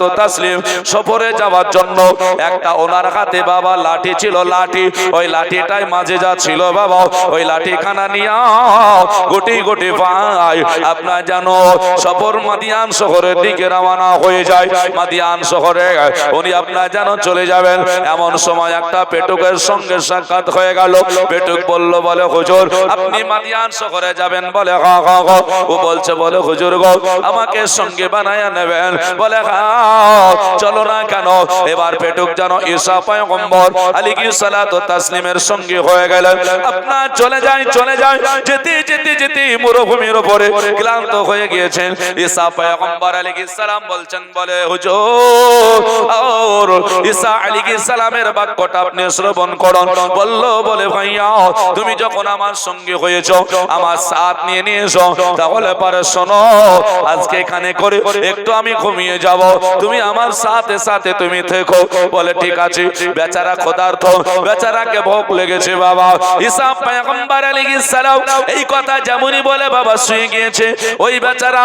তো সফরে যাওয়ার জন্য একটা ওনার হাতে বাবা লাঠি ছিল, লাঠি। ওই লাঠিটাই মাঝে যা ছিল বাবা, ওই লাঠি খানা নিয়া গোটি গোটি ভাই আপনার জানো সফর মাদিয়ান শহরের দিকে রওনা হয়ে যায়, মাদিয়ান শহরে। উনি আপনার জানো চলে যাবেন। এমন সময় একটা পেটুকের সঙ্গে সাক্ষাৎ হয়ে গেল। পেটুক বলল, বলে হুজুর, আপনি মাদিয়ান শহরে যাবেন? বলে ও বলছে, বলে হুজুর গো, আমাকে সঙ্গে বানায়া নেবেন। বলে হ্যাঁ। চলো না কেন? এবার পেটুক যেন ঈসা পয়গম্বর আলিকি সালাত ও তাসলিমের সঙ্গে হয়ে গেলেন। আপনার চলে যায় চলে যায় যেতে যেতে যেতে মরুভূমির উপরে ক্লান্ত হয়ে গিয়েছেন। ঈসা পয়গম্বর আলিকি সালাম বলছেন বলে হুজুর ঈসা আলিকি সালামের বাক্যটা আপনি শ্রবণ করুন। বলল বলে ভাইয়া তুমি যখন আমার সঙ্গে হয়েছ আমার সাথ নিয়ে নিয়েছো তাহলে পারে শোনো আজকে এখানে করে একটু আমি ঘুমিয়ে যাব। তুমি আমার সাথে সাথে তুমি থেকো। বলে ঠিক আছে বেচারা খোদার্থ বেচারাকে ভোগ লেগেছে বাবা। ঈসা পয়গম্বর আলাইহিস সালাম এই কথা যেমনই বলে বাবা শুয়ে গিয়েছে। ওই বেচারা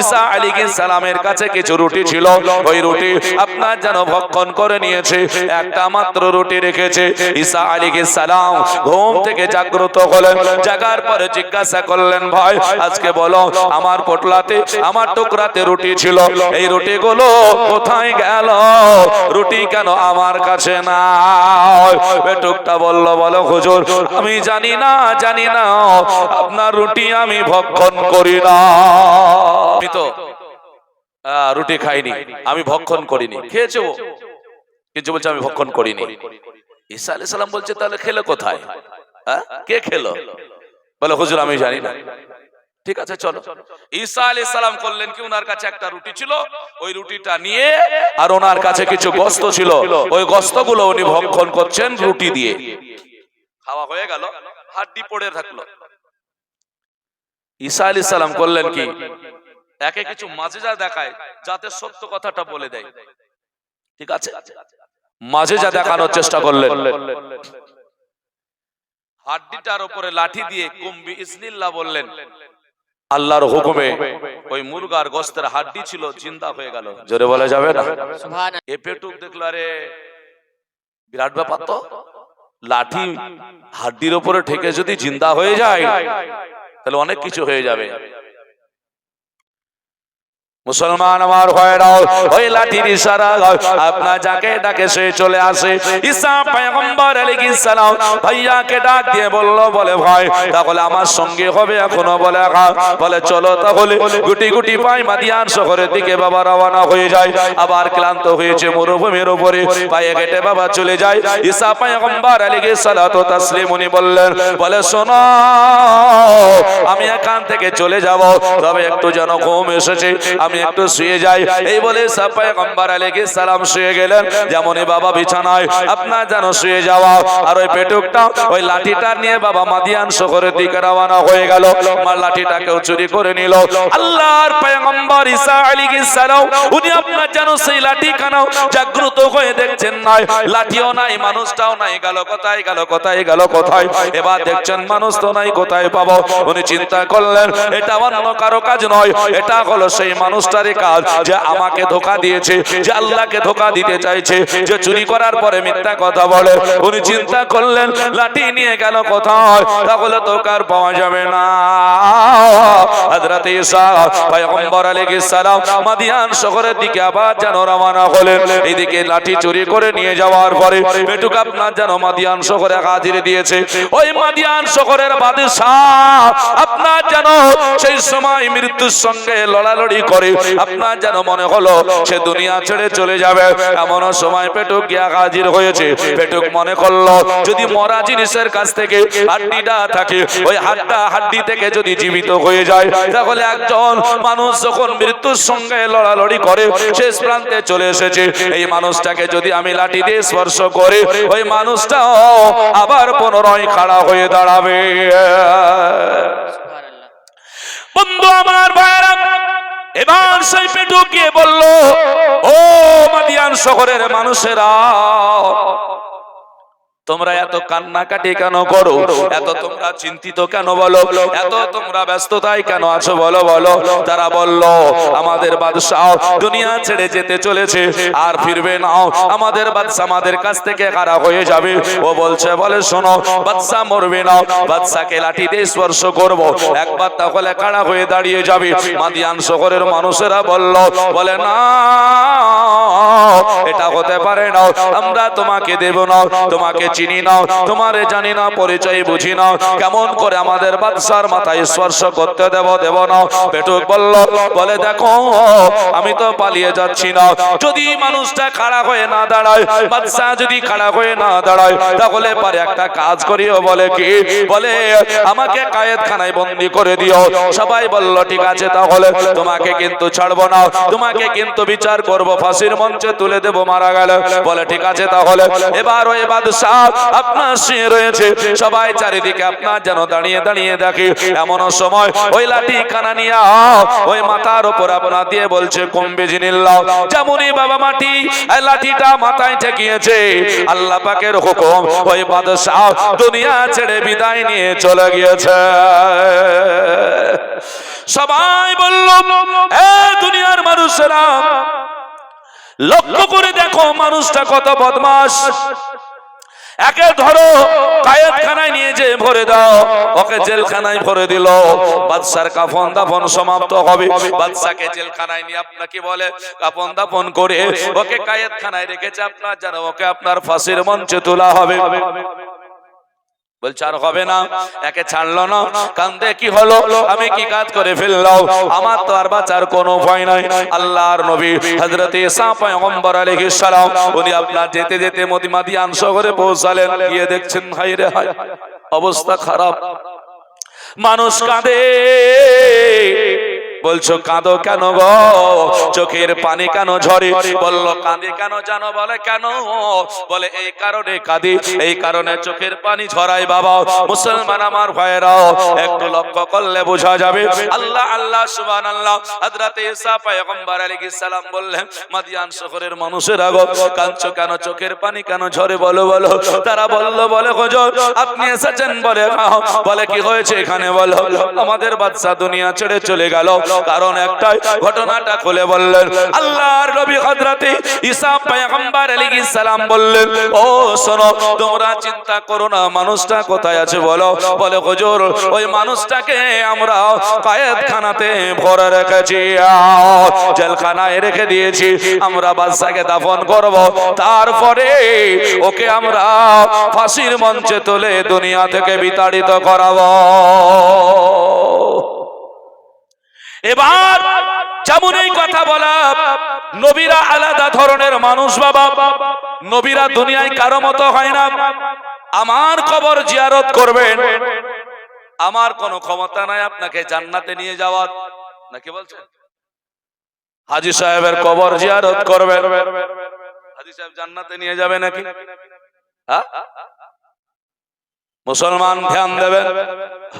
ঈসা আলাইহিস সালামের কাছে কিছু রুটি ছিল। ওই রুটি আপনার যেন ভক্ষণ করে নিয়েছে। একটা মাত্র রুটি রেখেছে। ঈসা আলাইহিস সালাম ঘুম থেকে জাগ্রত হলেন। জাগার পরে জিজ্ঞাসা করলেন ভাই আজকে বলো আমার পোটলাতে আমার টুকরাতে রুটি ছিল। এই রুটিগুলো কোথায় গেল? রুটি কেন আমার কাছে না বলল, বলো হুজুর, আমি জানি না জানি না, আপনার রুটি আমি ভক্ষণ করি না। আমি তো রুটি খাইনি, আমি ভক্ষণ করিনি। খেয়েছে? ও কিন্তু বলছে, আমি ভক্ষণ করিনি। ঈসা আলাইহিস সালাম বলছে, তাহলে খেলো কোথায়? কে খেলো? বলে, হুজুর, আমি জানি না। ঠিক আছে, চলো। ঈসা আলাইহিস সালাম করলেন কি ওনার কাছে একটা রুটি ছিল। ওই রুটিটা নিয়ে আর ওনার কাছে কিছু গোস্ত ছিল। ওই গোস্তগুলো উনি ভক্ষণ করছেন রুটি দিয়ে। খাওয়া হয়ে গেল, হাড্ডি পড়ে থাকল। ঈসা আলাইহিস সালাম করলেন কি, একে কিছু মাজেজা দেখায়, যাতে সত্য কথাটা বলে দেয়। ঠিক আছে? মাঝে যা দেখানোর চেষ্টা করলেন। হাড্ডিটার উপরে লাঠি দিয়ে কুম্বি ইসনিল্লা বললেন আল্লাহর হুকুমে ওই মুরগার গোস্তের হাড্ডি ছিল চিন্তা হয়ে গেল। জোরে বলা যাবে না? এ পেটুক দেখল আরে বিরাট ব্যাপার তো। লাঠি হাড্ডির উপরে ঠেকে যদি জিন্দা হয়ে যায় তাহলে অনেক কিছু হয়ে যাবে। মুসলমান আমার ভয়রাও ওই লাঠির ইশারা আপনার যাকে ডাকে সে চলে আসে। ঈসা পয়গম্বর আলাইহিস সালাম ভাইয়াকে ডাক দিয়ে বলল, বলে ভাই, তাহলে আমার সঙ্গে হবে এখনও, বলে হ্যাঁ। বলে, চলো তাহলে। গুটি গুটি পাই মাদিয়ান শহরের দিকে বাবা রওনা হয়ে যায়। আবার ক্লান্ত হয়েছে মরুভূমির উপরে। পায়ে হেঁটে বাবা চলে যায়। ঈসা পয়গম্বর আলাইহিস সালাতু তাসলিম উনি বললেন, বলে, শোনো, আমি এখান থেকে চলে যাব। তবে একটু যেন ঘুম এসেছে। আমি একটু শুয়ে যাই। এই বলে সাপায় আলীকে সালাম শুয়ে গেলেন। যেমনই বাবা বিছানায়, আপনার যেন শুয়ে যাওয়া। আর ওই পেটুকটা, ওই লাঠিটা নিয়ে বাবা মাদিয়ান শহরের দিকে রওনা হয়ে গেল। মার লাঠিটাকেও চুরি করে নিল। আল্লাহর ঈসা সালাম, উনি আপনার যেন সেই লাঠি খানাও জাগ্রত হয়ে দেখছেন নাই। লাঠিও নাই, মানুষটাও নাই। গেল কোথায় গেল কোথায় গেল কোথায়? এবার দেখছেন মানুষ তো নাই, কোথায় পাবো? উনি চিন্তা করলেন, এটা অন্য কারও কাজ নয়। এটা হলো সেই মানুষটারই কাজ যে আমাকে ধোকা দিয়েছে, যে আল্লাহকে ধোকা দিতে চাইছে, যে চুরি করার পরে মিথ্যা কথা বলে। উনি চিন্তা করলেন, লাঠি নিয়ে গেল কোথায়? তাহলে তো কার পাওয়া যাবে না। আপনার যেন সেই সময় মৃত্যুর সঙ্গে লড়ালড়ি করে আপনার যেন মনে হলো সে দুনিয়া ছেড়ে চলে যাবে এমন সময় পেটুক গিয়া হাজির হয়েছে। পেটুক মনে করল যদি মরা জিনিসের কাছ থেকে হাড্ডিটা থাকে ওই হাড্ডা হাড্ডি থেকে যদি জীবিত হয়ে যায় তাহলে একজন মানুষ যখন মৃত্যুর সঙ্গে লড়ালড়ি করে শেষ প্রান্তে চলে এসেছে। এই মানুষটাকে যদি আমি লাঠি দিয়ে স্পর্শ করে ওই মানুষটাও আবার পুনরায় খাড়া হয়ে দাঁড়াবে। বন্ধু আমার ভাইরা এবার সেই পেটুকিয়ে বলল ও মাদিয়ান শহরের মানুষেরা তোমরা এত কান্নাকাটি কেন করো? এত তোমরা চিন্তিত কেন বলো? এত তোমরা ব্যস্ততায় কেন আছো বলো বলো। তারা বলল আমাদের বাদশাহ দুনিয়া ছেড়ে যেতে চলেছে। আর ফিরবে না। আমাদের বাদশা আমাদের কাছ থেকে খারাপ হয়ে যাবে। ও বলছে বলে শোনো বাদশা মরবে না। বাদশাকে লাঠি দিয়ে স্পর্শ করব। একবার তাহলে খাড়া হয়ে দাঁড়িয়ে যাবে। মাদিয়ান শহরের মানুষেরা বলল বলে না এটা হতে পারে না আমরা তোমাকে দেব না। তোমাকে চিনি নাও, তোমারে জানি না, পরিচয় বুঝি না কেমন করে আমাদের বাদশার মাথায় স্পর্শ করতে দেব দেব না। পেটুক বলল, বলে দেখো, আমি তো পালিয়ে যাচ্ছি না। যদি মানুষটা খাড়া হয়ে না দাঁড়ায়, বাদশা যদি খাড়া হয়ে না দাঁড়ায়, তাহলে পারে একটা কাজ করিও, বলে কি? বলে, আমাকে কায়েতখানায় বন্দি করে দিও। সবাই বলল, ঠিক আছে তাহলে, তোমাকে কিন্তু ছাড়বো না। তোমাকে কিন্তু বিচার করব, ফাঁসির মঞ্চে তুলে দেব, মারা গেল। বলে, ঠিক আছে তাহলে, এবার ওই বাদশাহ আপনার শুয়ে রয়েছে। সবাই চারিদিকে আপনার যেন দাঁড়িয়ে দাঁড়িয়ে দেখে। এমন সময় ওই লাঠি খানা নিয়ে ওই মাথার উপর আপনার দিয়ে বলছে কমবে জিনিল্লাহ যেমনই বাবা মাটি, এই লাঠিটা মাথায় ঠেকিয়েছে। আল্লাহ পাকের হুকুম, ওই বাদশাহ দুনিয়া ছেড়ে বিদায় নিয়ে চলে গিয়েছে। সবাই বলল, এ দুনিয়ার মানুষেরা, লক্ষ্য করে দেখো মানুষটা কত বদমাস একে ধরো কায়েতখানায় নিয়ে যে ভরে দাও। ওকে জেলখানায় ভরে দিল। বাদশার কাফন দাফন সমাপ্ত হবে। বাদশাকে জেলখানায় নিয়ে আপনাকে বলে? কাফন দাফন করে ওকে কায়েতখানায় রেখেছে আপনার, যেন ওকে আপনার ফাঁসির মঞ্চে তোলা হবে। বলছে আর হবে না। একে ছাড়লো না। কান্দে কি হলো? আমি কি কাজ করে ফেললাম? আমার তো আর বাঁচার কোনো ভয় নাই। আল্লাহর নবী হযরত ঈসা পয়গম্বর আলাইহিস সালাম উনি আপনার যেতে যেতে মদিমাদিয়ান শহরে পৌঁছালেন। গিয়ে দেখছেন হায় রে হায় অবস্থা খারাপ। মানুষ কাঁদে। বলছো, কাঁদো কেন গো? চোখের পানি কেন ঝরে? বলল, কাঁদে কেন জানো? বলে, কেন? বলে, এই কারণে কাঁদি, এই কারণে চোখের পানি ঝরাই বাবা। মুসলমান আমার ভাইরাও একটু লক্ষ্য করলে বোঝা যাবে। আল্লাহ আল্লাহ সুবহান আল্লাহ হযরতে ঈসা পয়গম্বর আলাইহিস সালাম বললেন, মাদিয়ান শহরের মানুষের গো, কাঁদছো কেন? চোখের পানি কেন ঝরে? বলো বলো। তারা বলল, বলে, হুজুর, আপনি এসেছেন বলে। বলে, কি হয়েছে এখানে বলো? আমাদের বাদশা দুনিয়া ছেড়ে চলে গেল। কারণ একটাই, ঘটনাটা খুলে বললেন। আল্লাহর নবী হযরতে ঈসা পয়গম্বর আলাইহিস সালাম বললেন, ও শোনো, তোমরা চিন্তা করো না, মানুষটা কোথায় আছে বলো? বলে, হুজুর, ওই মানুষটাকে আমরা কায়েতখানাতে ভরে রেখেছি জেলখানায় রেখে দিয়েছি, আমরা বাদশাকে দাফন করব, তারপরে ওকে আমরা ফাঁসির মঞ্চে তুলে দুনিয়া থেকে বিতাড়িত করাবো। এবার যেমন এই কথা বলা, নবীরা আলাদা ধরনের মানুষ বাবা। নবীরা দুনিয়ায় কারও মতো হয় না। আমার কবর জিয়ারত করবেন। আমার কোনো ক্ষমতা নাই আপনাকে জান্নাতে নিয়ে যাওয়ার। নাকি বলছেন? হাজি সাহেবের কবর জিয়ারত করবেন। হাজি সাহেব জান্নাতে নিয়ে যাবে নাকি? হ্যাঁ? মুসলমান ধ্যান দেবেন?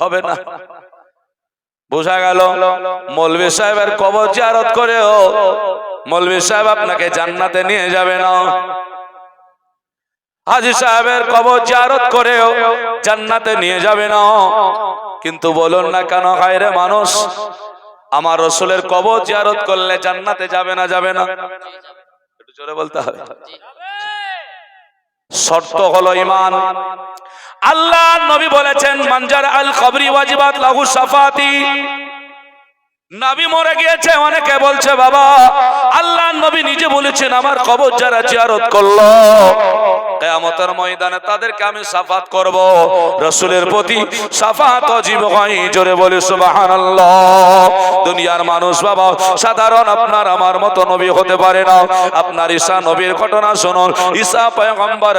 হবে না। বোঝা গেল মৌলভী সাহেবের কবর জিয়ারত করেও মৌলভী সাহেব আপনাকে জান্নাতে নিয়ে যাবে না। হাজি সাহেবের কবর জিয়ারত করেও জান্নাতে নিয়ে যাবে না। কিন্তু বলুন না কেন হায়রে মানুষ আমার রসুলের কবর জিয়ারত করলে জান্নাতে যাবে না যাবে না? একটু জোরে বলতে হবে। শর্ত হলো ইমান আল্লাহ নবী বলেছেন, মানজার আল খবরি ওয়াজিবাত লাহু সাফাতি নবী মরে গিয়েছে, অনেকে বলছে, বাবা, আল্লাহ নবী নিজে বলেছেন, আমার কবর যারা জিয়ারত করল, কেয়ামতের ময়দানে তাদেরকে আমি সাফাত করব। রসুলের প্রতি সাফাত অজীব হয়, জোরে বলে, সুবহানাল্লাহ। দুনিয়ার মানুষ বাবা, সাধারণ আপনার আমার মতো নবী হতে পারে না। আপনার ঈসা নবীর ঘটনা শুনুন। ঈসা পয়গম্বর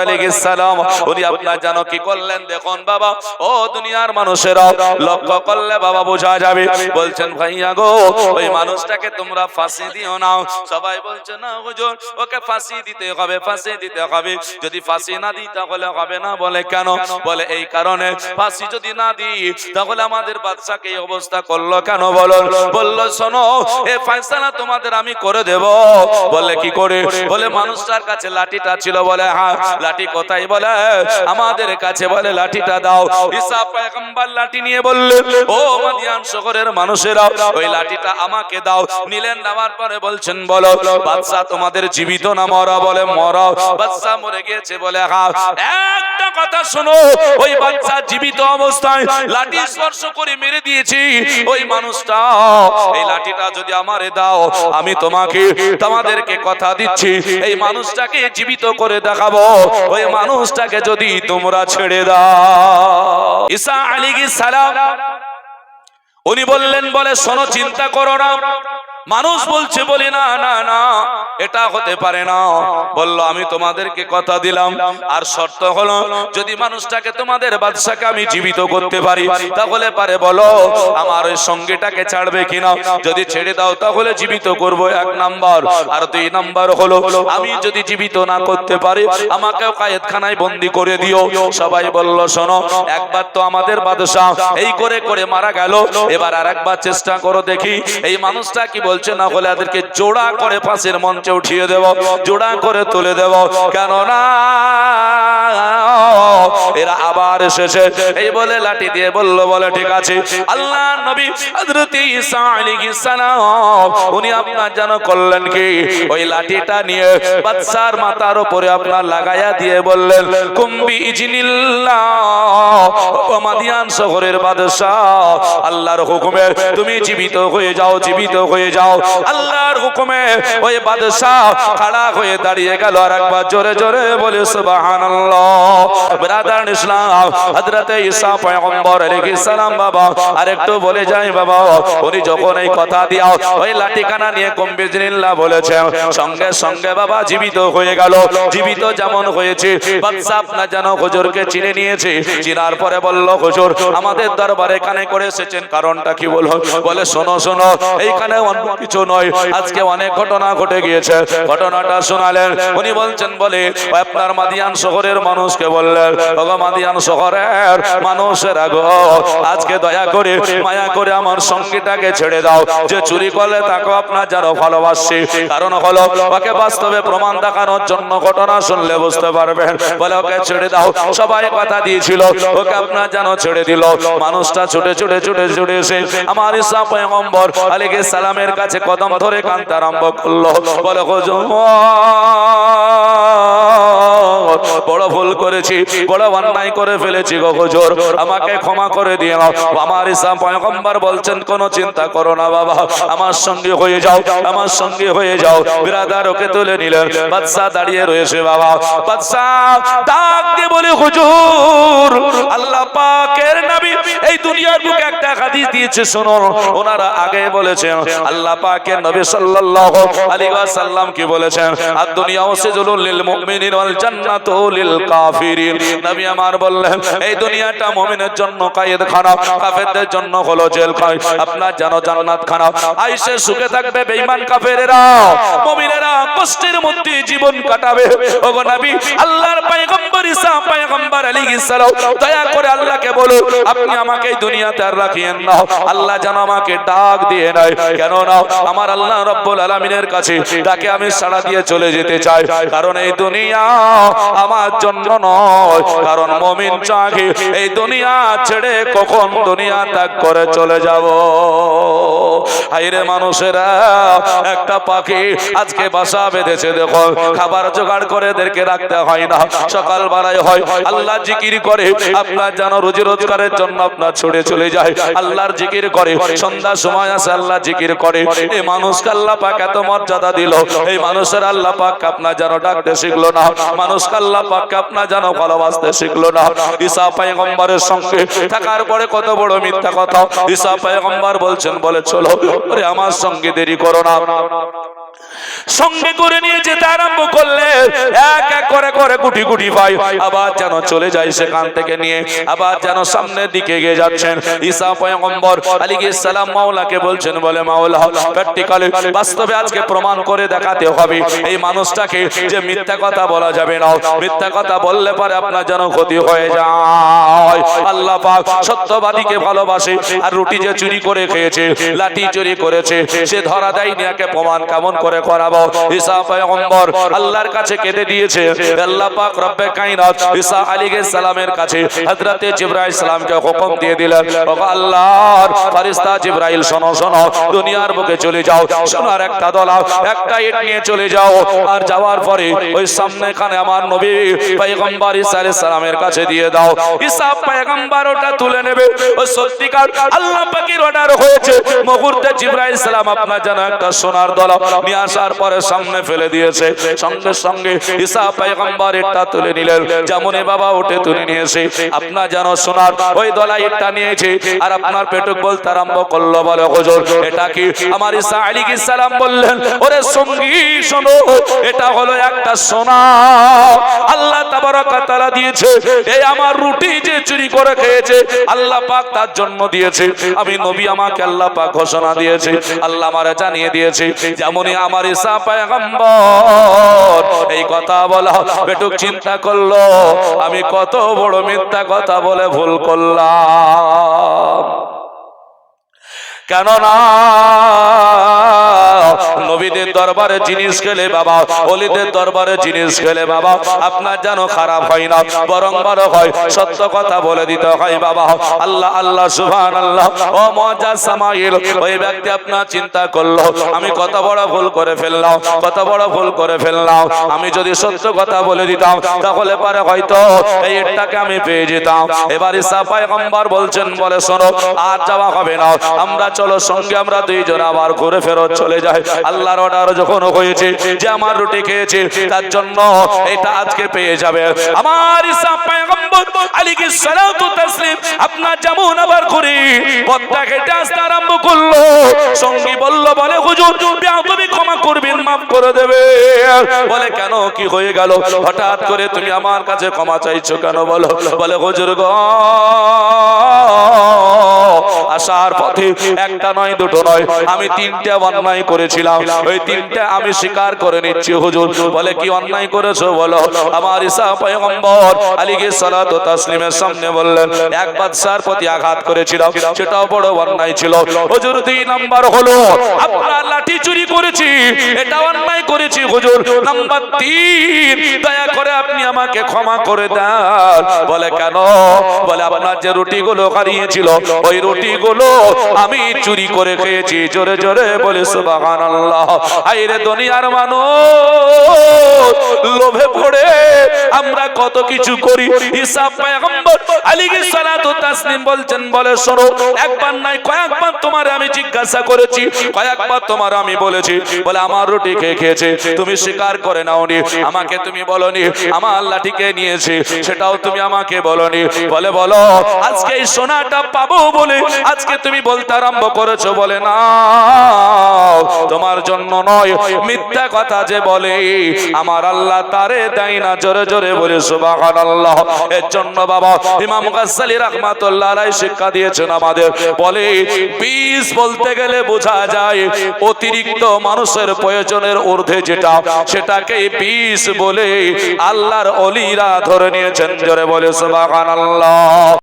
সালাম, উনি আপনার জানো কি করলেন দেখুন বাবা। ও দুনিয়ার মানুষেরা, লক্ষ্য করলে বাবা বোঝা যাবে। বলছেন, ভাইয়া গো, ওই মানুষটাকে তোমরা ফাঁসি দিও না। সবাই বলছে, না হুজুর, ওকে ফাঁসি দিতে হবে, ফাঁসি দিতে হবে। যদি ফাঁসি না দিই তাহলে হবে না। বলে, কেন? বলে, এই কারণে ফাঁসি যদি না দিই, তাহলে আমাদের বাচ্চাকে এই অবস্থা করল কেন বলো বলল, শোনো, এ ফয়সালা তোমাদের আমি করে দেব। বলে কি করে? বলে, মানুষটার কাছে লাঠিটা ছিল। বলে হ্যাঁ লাঠি কোথায়? বলে, আমাদের কাছে। বলে, লাঠিটা দাও। ঈসা পয়গম্বর লাঠি নিয়ে বললেন ও মাদিয়ান শহরের মানুষেরা, ওই লাঠিটা আমাকে দাও। নিলেন, নেওয়ার পরে বলছেন, বলো বাদশা তোমাদের জীবিত না মরা? বলে, মরা। বাদশা মরে গিয়েছে। বলে হ্যাঁ একটা কথা শোনো, ওই বাচ্চা জীবিত অবস্থায় লাঠি স্পর্শ করে মেরে দিয়েছি। ওই মানুষটা এই লাঠিটা যদি আমারে দাও, আমি তোমাকে, তোমাদেরকে কথা দিচ্ছি। এই মানুষটাকে জীবিত করে দেখাবো। ওই মানুষটাকে যদি তোমরা ছেড়ে দাও। ঈসা আলাইহিস সালাম, উনি বললেন, বলে, শোনো, চিন্তা করো না। মানুষ বলছে বলি না না না এটা হতে পারে না। বলল আমি তোমাদেরকে কথা দিলাম। আর শর্ত হলো যদি মানুষটাকে তোমাদের বাদশাকে আমি জীবিত করতে পারি তাহলে পারে বলো আমার ওই সঙ্গীটাকে ছাড়বে কিনা? যদি ছেড়ে দাও তাহলে জীবিত করব এক নাম্বার। আর দুই নাম্বার হলো আমি যদি জীবিত না করতে পারি আমাকেও কায়েতখানায় বন্দি করে দিও। সবাই বলল শোনো একবার তো আমাদের বাদশাহ এই করে করে মারা গেল। এবার আর একবার চেষ্টা করো দেখি এই মানুষটা কি বলছে, না হলে এদেরকে জোড়া করে পাশের মঞ্চে উঠিয়ে দেব, জোড়া করে তুলে দেব। কেননা এরা আবার এসেছে। এই বলে লাঠি দিয়ে বলল, বলে ঠিক আছে। আল্লাহ নবী হযরত ঈসা আলাইহিস সালাম, উনি আপনার জানো করলেন কি? ওই লাঠিটা নিয়ে বাদশার মাথার উপরে আপনার লাগায়া দিয়ে বললেন, কুম্বি ইজনিল্লাহ, ও মাদিয়ান শহরের বাদশা আল্লাহর হুকুমে, তুমি জীবিত হয়ে যাও, জীবিত হয়ে যাও। আল্লাহর হুকুমে ওই বাদশাহ খাড়া হয়ে দাঁড়িয়ে গেল। আর একবার জোরে জোরে বলে, সুবহানাল্লাহ। ব্রাদার ইসলাম, হযরতে ঈসা পয়গম্বর আলাইহিস সালাম বাবা, আরেকটু বলে যাই বাবা, উনি যখন এই কথা দিয়া ওই লাঠিখানা নিয়ে কম্বিজনিল্লাহ বলেছেন। সঙ্গে সঙ্গে বাবা জীবিত হয়ে গেল। জীবিত যেমন হয়েছে বাদশা আপনার যেন হুজুরকে চিনে নিয়েছে। চিনার পরে বলল, হুজুর, আমাদের দরবারে এখানে করে এসেছেন, কারণটা কি বলো বলে, শোনো শোনো, এইখানে অন্য কিছু নয়। আজকে অনেক ঘটনা ঘটে গিয়েছে। ঘটনাটা শোনালেন। উনি বলছেন, বলে আপনার মাদিয়ান শহরের মানুষকে বললেন মাদিয়ান শহরের মানুষের আগো আজকে দয়া করে, মায়া করে আমার সঙ্গীটাকে ছেড়ে দাও। যে চুরি করলে তাকে আপনার যারা ভালোবাসছে কারণ হলো, ওকে বাস্তবে প্রমাণ দেখানোর জন্য ঘটনা শুনলে বুঝতে পারবেন। বলে, ওকে ছেড়ে দাও। সবাই কথা দিয়েছিল, ওকে আপনার যেন ছেড়ে দিল। মানুষটা ছুটে ছুটে ছুটে ছুটে এসে, আমার ইসা পয়গম্বর আলাইহিস সালামের কাছে কদম ধরে কান্তা করল। বলে বড় ভুল করেছি, বড় অন্যায় করে ফেলেছি গো হুজুর। আমাকে ক্ষমা করে দিয়ে আমার ইসলাম পয়গম্বর বলছেন, কোনো চিন্তা করো না বাবা। আমার সঙ্গে হয়ে যাও, আমার সঙ্গে হয়ে যাও। বিরাদার ওকে তুলে নিলেন। বাদশা দাঁড়িয়ে রয়েছে বাবা। বাদশা, ডাক দিয়ে বলে, হুজুর, আল্লাহ পাকের নবী এই দুনিয়ার বুকে একটা হাদিস দিয়েছে শোনো ওনারা আগে বলেছেন, আল্লাহ পাকের নবী সাল্লাল্লাহু আলাইহি ওয়াসাল্লাম কি বলেছেন? আর দুনিয়া ওয়াসিজুল লিল মুমিনিন ওয়াল জান্নাতু লিল কাফিরিন। নবী আমার বললেন, এই দুনিয়াটা মুমিনের জন্য কায়েদ খানা কাফেরদের জন্য হলো জেল খাই আপনার জানো জান্নাত খানা আইসে সুখে থাকবে বেঈমান কাফেরেরা। মুমিনেরা কষ্টের মধ্যে জীবন কাটাবে। ওগো নবী, আল্লাহর পয়গম্বর ঈসা পয়গম্বর আলাইহিস সালাম, দয়া করে আল্লাহকে বলো আপনি আমাকে দুনিয়াতে আর রাখিয়েন না। আল্লাহ যেন আমাকে ডাক দিয়ে নাই কেন না আমার আল্লাহ রব্বুল আলামিনের কাছে, তাকে আমি সাড়া দিয়ে চলে যেতে চাই। কারণ এই দুনিয়া আমার জন্য নয়। কারণ মমিন চাকে এই দুনিয়া ছেড়ে কখন দুনিয়া ত্যাগ করে চলে যাব? হাইরে মানুষেরা, একটা পাখি আজকে বাসা বেঁধেছে, দেখো, খাবার জোগাড় করে এদেরকে রাখতে হয় না। সকাল বেলায় হয়, আল্লাহ জিকির করে, আপনার যেন রুজি রোজগারের জন্য আপনার ছুটে চলে যায়। আল্লাহর জিকির করে সন্ধ্যা সময় আসে আল্লাহ জিকির করে। এই মানুষকে আল্লাহ পাক এত মর্যাদা দিল। এই মানুষের আল্লাহ পাক আপনার যেন ডাকতে শিখলো না। মানুষকে আল্লাহ পাক আপনার যেন ভালোবাসতে শিখলো না। ঈসা পায়গম্বরের সঙ্গে থাকার পরে কত বড় মিথ্যা কথা। ঈসা পায়গম্বর বলছেন, বলে, চলো আমার সঙ্গে দেরি করো না। সঙ্গে করে নিয়ে যেতে আরম্ভ করলে, এক এক করে করে গুটি গুটি ভাই আবার যেন চলে যায় সেখান থেকে নিয়ে, আবার যেন দিকে যাচ্ছেন। ঈসা পয়গম্বর মাওলাকে বলছেন, বলে, মাওলা, প্র্যাকটিক্যালি বাস্তবে আজকে প্রমাণ করে দেখাতে হবে। এই মানুষটাকে যে মিথ্যা কথা বলা যাবে না। মিথ্যা কথা বললে পরে আপনার যেন ক্ষতি হয়ে যায়। আল্লাহ পাক সত্যবাদীকে ভালোবাসে আর রুটি যে চুরি করে খেয়েছে, লাঠি চুরি করেছে, সে ধরা দেয়নি, একে প্রমাণ কেমন করে করাবো। ঈসা পয়গম্বর আল্লাহর কাছে কেঁদে দিয়েছে। আল্লাহ পাক রব্বে কায়নাত ঈসা আলাইহিস সালামের কাছে হযরতে জিবরাইল সালামকে হুকুম দিয়ে দিলেন ও আল্লাহর ফেরেশতা জিবরাইল, শোনো শোনো, দুনিয়ার বুকে চলে যাও, সোনার একটা দলাও একটা ইট নিয়ে চলে যাও। আর যাওয়ার পরে ওই সামনেখানে আমার নবী পয়গম্বর ঈসা আলাইহিস সালামের কাছে দিয়ে দাও। ঈসা পয়গম্বর ওটা তুলে নেবে। ও সত্যিকার আল্লাহ পাকের অর্ডার হয়েছে। মুহূর্তে জিবরাইল সালাম আপনার যেন একটা সোনার দলা নিয়ে আসার পরে সামনে ফেলে দিয়েছে। সঙ্গে সঙ্গে ঈসা পয়গম্বর এটা তুলে নিলেন। যেমনই বাবা উঠে তুলে নিয়েছে। আপনার যেন সোনার ওই দলা এটা নিয়েছে আর আপনার পেটুক বলতে আরম্ভ করল বলে, হুজুর, এটা কি আমার ঈসা আলাইহিস সালাম বললেন? ওরে সঙ্গী, শোনো, এটা হলো একটা সোনা। আল্লাহ তাবারক তাআলা দিয়েছে, এই আমার রুটি যে চুরি করে খেয়েছে, আল্লাহ পাক তার জন্য দিয়েছে। আমি নবী আমাকে আল্লাহ পাক ঘোষণা দিয়েছে, আল্লাহ আমারে জানিয়ে দিয়েছে। যেমনই আমার ঈসা পয়গম্বর। এই কথা বলা, বেটুক চিন্তা করল, আমি কত বড় মিথ্যা কথা বলে ভুল করলাম। কেননা নবীদের দরবারে জিনিস খেলে বাবা, অলিদের দরবারে জিনিস খেলে বাবা, আপনার যেন খারাপ হয় না, বরং বড় হয়। সত্য কথা বলে দিতে হয় বাবা। আল্লাহ আল্লাহ সুবহান আল্লাহ ও মজা সামাইল, ওই ব্যক্তি আপনার চিন্তা করল, আমি কত বড় ভুল করে ফেললাম, কত বড় ভুল করে ফেললাম। আমি যদি সত্য কথা বলে দিতাম, তাহলে পারে হয়তো এই ইটটাকে আমি পেয়ে যেতাম। এবার ইসা পয়গম্বর বলছেন, বলে শোনো, আর যাওয়া হবে না। আমরা চলো, সঙ্গে আমরা দুইজন আবার ঘুরে ফেরত চলে যাই। আল্লাহর অর্ডার যখন হয়েছে যে আমার রুটি খেয়েছে, তার জন্য এটা আজকে পেয়ে যাবে। আমার তাসলিম আপনার আবার আসতে আরম্ভ করল। বলে, হুজুর ক্ষমা করে দেবে। বলে, কেন? কি হয়ে গেল? হঠাৎ করে তুমি আমার কাছে ক্ষমা চাইছো কেন বলো? বলে, হুজুর গো আসার পথে একটা নয়, দুটো নয়। আমি তিনটা অন্যায় করেছিলাম। ওই তিনটা আমি স্বীকার করে নিচ্ছি, হুজুর। বলে, কি অন্যায় করেছ? বলো। আমার ঈসা পয়গম্বর আলীকে সালাত তাসলিমের সামনে বললেন, এক বাদশার প্রতি আঘাত করেছিলাম, সেটাও বড় অন্যায় ছিল। হুজুর, দুই নাম্বার হলো, আপনার লাঠি চুরি করেছি। এটা হুজুর নাম্বার তিন দয়া করে আপনি আমাকে ক্ষমা করে দেন। বলে কেন? বলে আপনার যে রুটিগুলো হারিয়েছিল ওই রুটিগুলো আমি চুরি করে খেয়েছি। জোরে জোরে বলে সুবহানাল্লাহ। আইরে দুনিয়ার মানুষ লোভে পড়ে আমরা কত কিছু করি। হিসাব পয়গম্বর আলাইহিস সালাতু তাসলিম বলছেন বলে শোনো একবার নাই কয়েকবার তোমার আমি জিজ্ঞাসা করেছি কয়েকবার তোমার আমি বলেছি। বলে আমার রুটি খেয়ে খেয়েছে? তুমি স্বীকার করে নাওনি। আমাকে তুমি বলনি, আমার লাঠিকে নিয়েছে, সেটাও তুমি আমাকে বলনি। বলে, বলো, আজকে এই সোনাটা পাবো বলে আজকে তুমি বলতে আরম্ভ করেছ। বলে, না, তোমার জন্য নয়। মিথ্যা কথা যে বলে, আমার আল্লাহ তারে দেয় না। জোরে জোরে বলে, সুবহানাল্লাহ। এর জন্য বাবা ইমাম গাজ্জালি রাহমাতুল্লাহ আলাইহি শিক্ষা দিয়েছেন আমাদের। বলে, বীজ বলতে গেলে বোঝা যায়, অতিরিক্ত মানুষের প্রয়োজনের ঊর্ধ্বে যেটা সেটাকে পিস বলে আল্লাহর অলিরা ধরে নিয়েছেন। জোরে বলে সুবহানাল্লাহ।